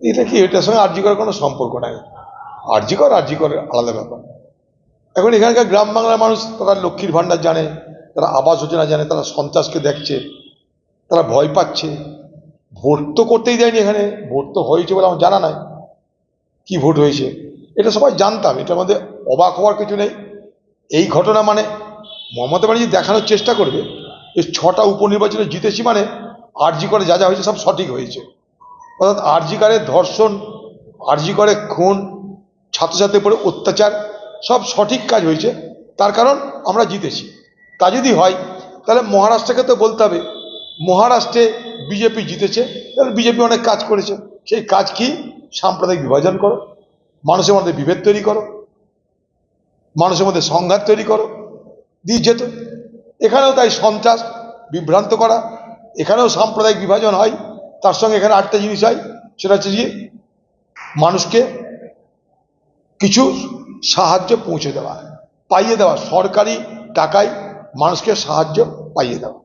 এটা কি, এটার সঙ্গে আর্জি করার কোনো সম্পর্ক নাই। আর্জি কর আর্জি করে আলাদা ব্যাপার। এখন এখানকার গ্রাম বাংলার মানুষ, তারা লক্ষ্মীর ভাণ্ডার জানে, তারা আবাস যোজনা জানে, তারা সন্ত্রাসকে দেখছে, তারা ভয় পাচ্ছে। ভোট তো করতেই দেয়নি এখানে, ভোট তো হয়েছে বলে আমার জানা নাই। কি ভোট হয়েছে? এটা সবাই জানতাম, এটার মধ্যে অবাক হওয়ার কিছু নেই। এই ঘটনা মানে মমতা ব্যানার্জি দেখানোর চেষ্টা করবে, যে ছটা উপনির্বাচনে জিতেছি মানে আরজি করে যা যা হয়েছে সব সঠিক হয়েছে। অর্থাৎ আরজি করে ধর্ষণ, আরজি করে খুন ছাত্রছাত্রীর উপরে অত্যাচার, সব সঠিক কাজ হয়েছে। তার কারণ আমরা জিতেছি। তা যদি হয়, তাহলে মহারাষ্ট্রকে তো বলতে হবে, মহারাষ্ট্রে বিজেপি জিতেছে, তাহলে বিজেপি অনেক কাজ করেছে। সেই কাজ কি? সাম্প্রদায়িক বিভাজন করো, মানুষের মধ্যে বিভেদ তৈরি করো, মানুষের মধ্যে সংঘাত তৈরি করো, দিয়ে যেত এখানেও তাই সন্ত্রাস বিভ্রান্ত করা, এখানেও সাম্প্রদায়িক বিভাজন হয়। তার সঙ্গে এখানে আটটা জিনিস হয়, সেটা হচ্ছে মানুষকে কিছু সাহায্য পৌঁছে দেওয়া পাইয়ে দেওয়া সরকারি টাকায় মানুষকে সাহায্য পাইয়ে দেওয়া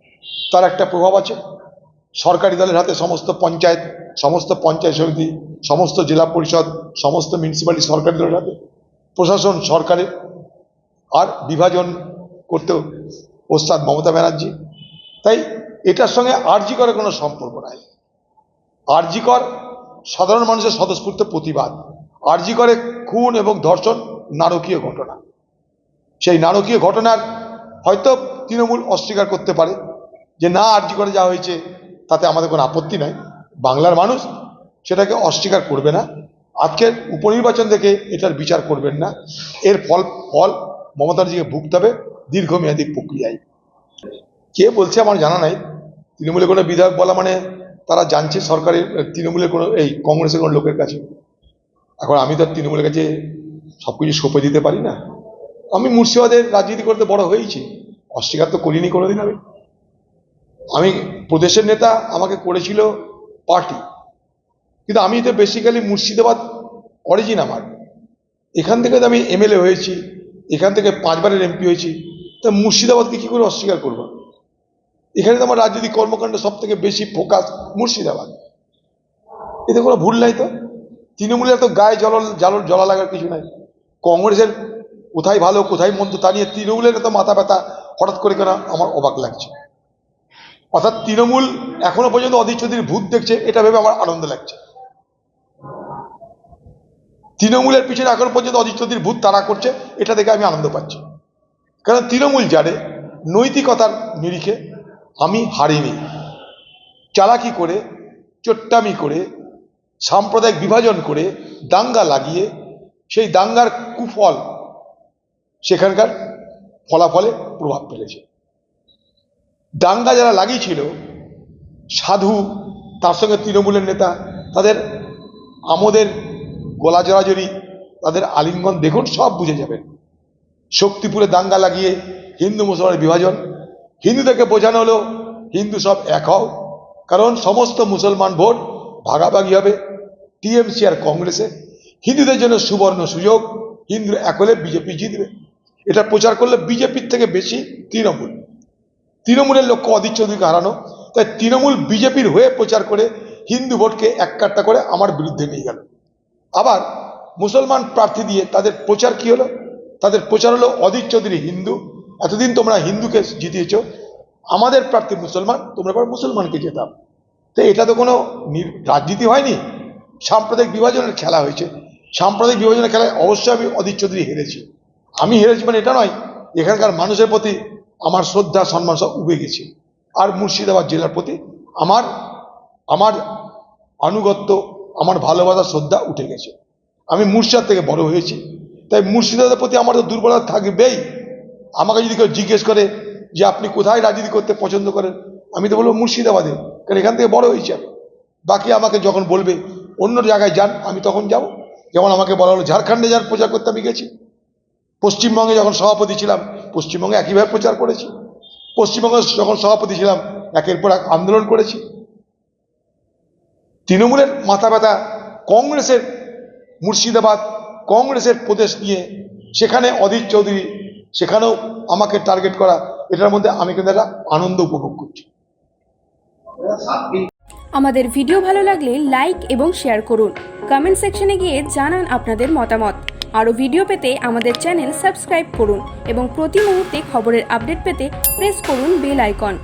তার একটা প্রভাব আছে। সরকারি দলের হাতে সমস্ত পঞ্চায়েত সমস্ত পঞ্চায়েত সমিতি, সমস্ত জেলা পরিষদ, সমস্ত মিউনিসিপ্যালিটি সরকারি দলের হাতে, প্রশাসন সরকারের, আর বিভাজন করতেও ওস্তাদ মমতা ব্যানার্জি। তাই এটার সঙ্গে আরজি করার কোনো সম্পর্ক নাই। আরজি কর, সাধারণ মানুষের স্বতঃস্ফূর্ত প্রতিবাদ। আরজি করে খুন এবং ধর্ষণ নারকীয় ঘটনা। সেই নারকীয় ঘটনার হয়তো তৃণমূল অস্বীকার করতে পারে যে না, আরজি করে যা হয়েছে, তাতে আমাদের কোনো আপত্তি নাই। বাংলার মানুষ সেটাকে অস্বীকার করবে না। আজকের উপনির্বাচন থেকে এটার বিচার করবেন না। এর ফল ফল মমতাজিকে ভুগতে হবে দীর্ঘমেয়াদী প্রক্রিয়ায়। কে বলছে আমার জানা নাই। তৃণমূলের কোনো বিধায়ক বলা মানে তারা জানছে সরকারের তৃণমূলের কোনো, এই কংগ্রেসের কোনো লোকের কাছে। এখন আমি তো তৃণমূলের কাছে সব কিছু সঁপে দিতে পারি না। আমি মুর্শিদাবাদের রাজনীতি করতে বড় হয়েছি। অস্বীকার তো করিনি কোনোদিন আমি। আমি প্রদেশের নেতা আমাকে করেছিল পার্টি। কিন্তু আমি তো বেসিক্যালি মুর্শিদাবাদ অরিজিন আমার। এখান থেকে তো আমি এমএলএ হয়েছি, এখান থেকে পাঁচবারের এমপি হয়েছি। তা মুর্শিদাবাদকে কী করে অস্বীকার করব? এখানে তো আমার রাজনৈতিক কর্মকাণ্ড সব থেকে বেশি ফোকাস মুর্শিদাবাদ। এতে কোনো ভুল নাই তো? তৃণমূলের তো গায়ে জল জল, জলা লাগার কিছু নাই। কংগ্রেসের কোথায় ভালো, কোথায় মন্দ তা নিয়ে তৃণমূলের তো মাথা ব্যথা হঠাৎ করে কেন আমার অবাক লাগছে। অর্থাৎ তৃণমূল এখনও পর্যন্ত অধীর চৌধুরীর ভূত দেখছে, এটা ভেবে আমার আনন্দ লাগছে। তৃণমূলের পিছনে এখন পর্যন্ত অধীর চৌধুরীর ভূত তারা করছে, এটা দেখে আমি আনন্দ পাচ্ছি। কারণ তৃণমূল জানে নৈতিকতার নিরিখে আমি হারিনি। চালাকি করে, চোট্টামি করে, সাম্প্রদায়িক বিভাজন করে দাঙ্গা লাগিয়ে, সেই দাঙ্গার কুফল সেখানকার ফলাফলে প্রভাব ফেলেছে। দাঙ্গা যারা লাগিয়েছিল, সাধু, তার সঙ্গে তৃণমূলের নেতা, তাদের আমাদের গলা জড়াজড়ি, তাদের আলিঙ্গন দেখুন, সব বুঝে যাবেন। শক্তিপুরে দাঙ্গা লাগিয়ে হিন্দু মুসলমানের বিভাজন হিন্দুদেরকে বোঝানো হলো, হিন্দু সব এক হও। কারণ সমস্ত মুসলমান ভোট ভাগাভাগি হবে টিএমসি আর কংগ্রেসে। হিন্দুদের জন্য সুবর্ণ সুযোগ হিন্দু এক হলে বিজেপি জিতবে। এটা প্রচার করলে বিজেপির থেকে বেশি তৃণমূল। তৃণমূলের লক্ষ্য অধীর চৌধুরীকে হারানো। তাই তৃণমূল বিজেপির হয়ে প্রচার করে হিন্দু ভোটকে এক কাট্টা করে আমার বিরুদ্ধে নিয়ে গেল। আবার মুসলমান প্রার্থী দিয়ে তাদের প্রচার কি হলো? তাদের প্রচার হলো অধীর চৌধুরী হিন্দু এতদিন তোমরা হিন্দুকে জিতিয়েছ, আমাদের প্রার্থী মুসলমান, তোমরা এবার মুসলমানকে জেতাম তো এটা তো কোনো রাজনীতি হয়নি, সাম্প্রদায়িক বিভাজনের খেলা হয়েছে। সাম্প্রদায়িক বিভাজনের খেলায় অবশ্যই আমি অধীর চৌধুরী হেরেছি। আমি হেরেছি মানে এটা নয়, এখানকার মানুষের প্রতি আমার শ্রদ্ধা, সম্মান সব উবে গেছে। আর মুর্শিদাবাদ জেলার প্রতি আমার আমার আনুগত্য, আমার ভালোবাসা শ্রদ্ধা উঠে গেছে। আমি মুর্শিদাবাদ থেকে বড় হয়েছি, তাই মুর্শিদাবাদের প্রতি আমার তো দুর্বলতা থাকবেই। আমাকে যদি কেউ জিজ্ঞেস করে যে আপনি কোথায় রাজনীতি করতে পছন্দ করেন, আমি তো বলব মুর্শিদাবাদে, কারণ এখান থেকে বড় হয়েছি আমি। বাকি আমাকে যখন বলবে অন্য জায়গায় যান, আমি তখন যাব। যেমন আমাকে বলা হলো, ঝাড়খণ্ডে যান প্রচার করতে আমি গেছি। পশ্চিমবঙ্গে যখন সভাপতি ছিলাম, পশ্চিমবঙ্গে একইভাবে প্রচার করেছি। পশ্চিমবঙ্গে যখন সভাপতি ছিলাম, একের পর এক আন্দোলন করেছি। তৃণমূলের মাথা ব্যথা, কংগ্রেসের মুর্শিদাবাদ, কংগ্রেসের প্রদেশ নিয়ে, সেখানে অধীর চৌধুরী সেখানেও আমাকে টার্গেট করা, এটার মধ্যে আমি কিন্তু একটা আনন্দ উপভোগ করছি। আমাদের ভিডিও ভালো লাগলে লাইক এবং শেয়ার করুন। কমেন্ট সেকশনে গিয়ে জানান আপনাদের মতামত। আরও ভিডিও পেতে আমাদের চ্যানেল সাবস্ক্রাইব করুন এবং প্রতি মুহূর্তে খবরের আপডেট পেতে প্রেস করুন বেল আইকন